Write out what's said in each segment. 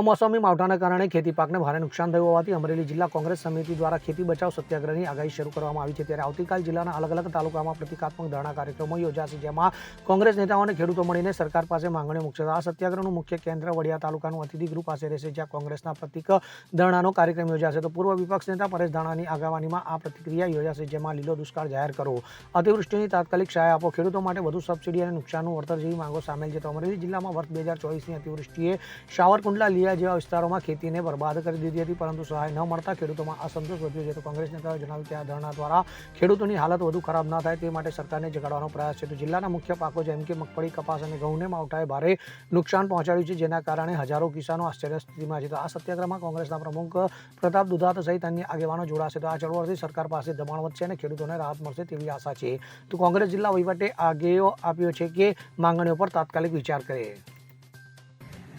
કમોસમી માવઠાના કારણે ખેતી પાકને ભારે નુકસાન થયું હોવાથી અમરેલી જિલ્લા કોંગ્રેસ સમિતિ દ્વારા ખેતી બચાવ સત્યાગ્રહની આગાહી શરૂ કરવામાં આવી છે. ત્યારે આવતીકાલ જિલ્લાના અલગ અલગ તાલુકામાં પ્રતિકાત્મક ધરણા કાર્યક્રમો યોજાશે, જેમાં કોંગ્રેસ નેતાઓ અને ખેડૂતો મળીને સરકાર પાસે માંગણીઓ મૂકશે. આ સત્યાગ્રહનું મુખ્ય કેન્દ્ર વડિયા તાલુકાનું અતિથિ ગૃહ પાસે રહેશે, જ્યાં કોંગ્રેસના પ્રતિક ધરણાનો કાર્યક્રમ યોજાશે. તો પૂર્વ વિપક્ષ નેતા પરેશ ધાણાની આગેવાનીમાં આ પ્રતિક્રિયા યોજાશે, જેમાં લીલો દુષ્કાળ જાહેર કરો અતિવૃષ્ટિની તાત્કાલિક સહાય આપો. ખેડૂતો માટે વધુ સબસિડી અને નુકસાનનું વળતર જેવી માંગો સામેલ છે. તો અમરેલી જિલ્લામાં વર્ષ બે હજાર ચોવીસની અતિવૃષ્ટિએ સાવરકુંડલા લીયા જેવા વિસ્તારોમાં ખેતીને બરબાદ કરી દીધી હતી, પરંતુ સહાય ન મળતા ખેડૂતોમાં અસંતોષ વધ્યો છે. તો કોંગ્રેસ નેતાઓએ જણાવ્યું કે આ ધરણા દ્વારા ખેડૂતોની હાલત વધુ ખરાબ ન થાય, તે માટે સરકારને જગાડવાનો પ્રયાસ છે. તો જિલ્લાના મુખ્ય પાકો જેમ કે મગફળી, કપાસ અને ઘઉંને માવઠાએ ભારે નુકસાન પહોંચાડ્યું છે, જેના કારણે હજારો કિસાનો આશ્ચર્ય સ્થિતિમાં છે. તો આ સત્યાગ્રહમાં કોંગ્રેસના પ્રમુખ પ્રતાપ દુધાત સહિત અન્ય આગેવાનો જોડાશે. તો આ ચળવળથી સરકાર પાસે દબાણ વધશે અને ખેડૂતોને રાહત મળશે તેવી આશા છે. તો કોંગ્રેસ જિલ્લા વહીવટે આગેઓ આપ્યો છે કે માંગણીઓ પર તાત્કાલિક વિચાર કરે.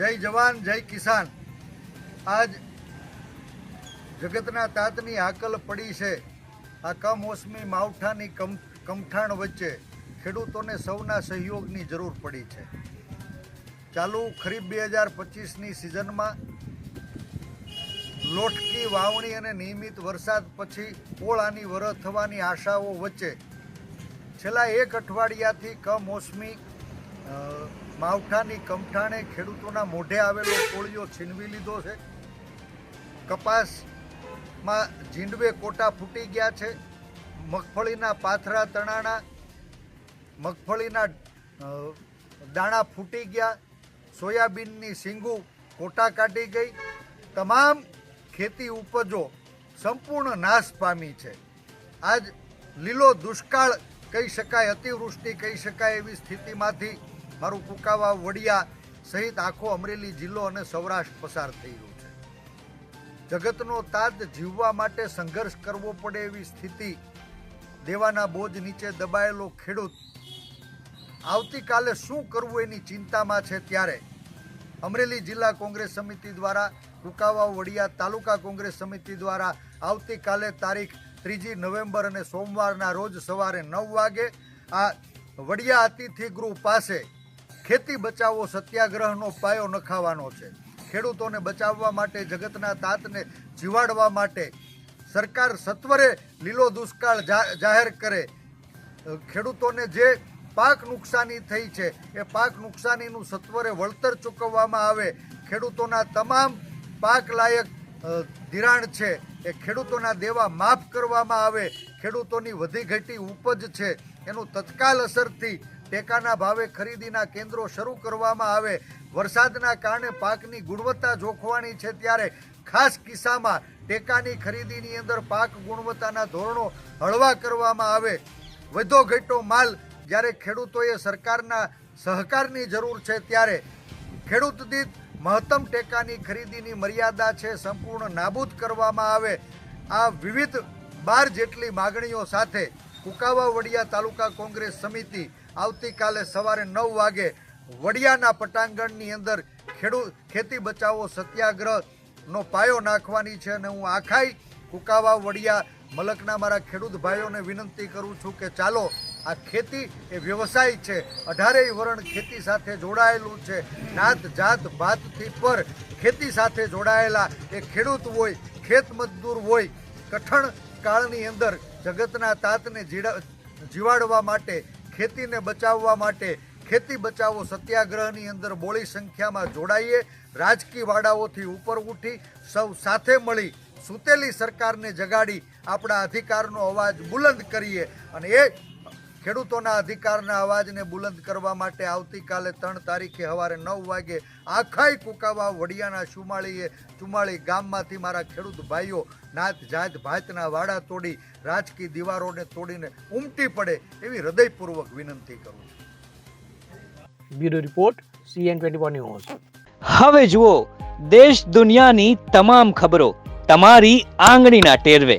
જય જવાન, જય કિસાન. આજ જગતના તાતની હાકલ પડી છે. આ કમોસમી માવઠાની કમ, કમઠાણ વચ્ચે ખેડૂતોને સૌના સહયોગની જરૂર પડી છે. ચાલુ ખરીફ બે હજાર પચીસની સિઝનમાં લોટકી, વાવણી અને નિયમિત વરસાદ પછી પોળાની વરસ થવાની આશાઓ વચ્ચે છેલ્લા એક અઠવાડિયાથી કમોસમી માવઠાની કમઠાણે ખેડૂતોના મોઢે આવેલો કોળિયો છીનવી લીધો છે. કપાસમાં ઝીંડવે કોટા ફૂટી ગયા છે. મગફળીના પાથરા તણાણા, મગફળીના દાણા ફૂટી ગયા. સોયાબીનની સિંગુ કોટા કાઢી ગઈ. તમામ ખેતી ઉપજો સંપૂર્ણ નાશ પામી છે. આજ લીલો દુષ્કાળ કહી શકાય, અતિવૃષ્ટિ કહી શકાય એવી સ્થિતિમાંથી મારું કુકાવા વડિયા સહિત આખો અમરેલી જિલ્લો અને સૌરાષ્ટ્ર પસાર થઈ રહ્યું છે. જગતનો તાત જીવવા માટે સંઘર્ષ કરવો પડે એવી સ્થિતિ દેવાના બોજ નીચે દબાયેલો ખેડૂત આવતીકાલે શું કરવું એની ચિંતામાં છે ત્યારે અમરેલી જિલ્લા કોંગ્રેસ સમિતિ દ્વારા, કુકાવા વડિયા તાલુકા કોંગ્રેસ સમિતિ દ્વારા આવતીકાલે તારીખ ત્રીજી નવેમ્બર અને સોમવારના રોજ સવારે નવ વાગે આ વડિયા અતિથિ ગૃહ પાસે ખેતી બચાવો સત્યાગ્રહનો પાયો નખાવાનો છે. ખેડૂતોને બચાવવા માટે, જગતના તાતને જીવાડવા માટે સરકાર સત્વરે લીલો દુષ્કાળ જાહેર કરે. ખેડૂતોને જે પાક નુકસાની થઈ છે, એ પાક નુકસાનીનું સત્વરે વળતર ચૂકવવામાં આવે. ખેડૂતોના તમામ પાક લાયક ધિરાણ છે, એ ખેડૂતોના દેવા માફ કરવામાં આવે. ખેડૂતોની વધી ઘટી ઉપજ છે, એનું તત્કાલ અસરથી ટેકાના ભાવે ખરીદીના કેન્દ્રો શરૂ કરવામાં આવે. વરસાદના કારણે પાકની ગુણવત્તા જોખવાની છે ત્યારે ખાસ કિસ્સામાં ટેકાની ખરીદીની અંદર પાક ગુણવત્તાના ધોરણો હળવા કરવામાં આવે. વધો ઘટો માલ જ્યારે ખેડૂતોએ સરકારના સહકારની જરૂર છે ત્યારે ખેડૂત દીઠ મહત્તમ ટેકાની ખરીદીની મર્યાદા છે સંપૂર્ણ નાબૂદ કરવામાં આવે. આ વિવિધ બાર જેટલી માગણીઓ સાથે કુકાવાવડિયા તાલુકા કોંગ્રેસ સમિતિ આવતીકાલે સવારે નવ વાગે વડિયાના પટાંગણની અંદર ખેડૂત ખેતી બચાવો સત્યાગ્રહનો પાયો નાખવાની છે અને હું આખાઈ કુકાવા વડિયા મલકના મારા ખેડૂત ભાઈઓને વિનંતી કરું છું કે ચાલો, આ ખેતી એ વ્યવસાય છે, અઢારેય વરણ ખેતી સાથે જોડાયેલું છે, નાત જાત ભાતથી પર ખેતી સાથે જોડાયેલા એ ખેડૂત હોય, ખેત મજદૂર હોય, કઠણ કાળની અંદર જગતના તાતને જીવાડવા માટે ખેતીને બચાવવા માટે ખેતી બચાવો સત્યાગ્રહની અંદર બોળી સંખ્યામાં જોડાઈએ. રાજકીય વાડાઓથી ઉપર ઉઠી સૌ સાથે મળી સૂતેલી સરકારને જગાડી આપણા અધિકારનો અવાજ બુલંદ કરીએ. અને એ ખેડૂતોના અધિકારના અવાજને બુલંદ કરવા માટે આવતીકાલે ત્રણ તારીખે સવારે નવ વાગે આખાઈ કુકાવા વડિયાના સુમાળીએ ચુમાળી ગામમાંથી મારા ખેડૂત ભાઈઓ નાત જાત ભાતના વાડા તોડી રાજકીય દીવારોને તોડીને ઉમટી પડે એવી હૃદયપૂર્વક વિનંતી કરું છું. Bureau report CN twenty news. હવે જુઓ દેશ દુનિયાની તમામ ખબરો તમારી આંગળીના ટેરવે.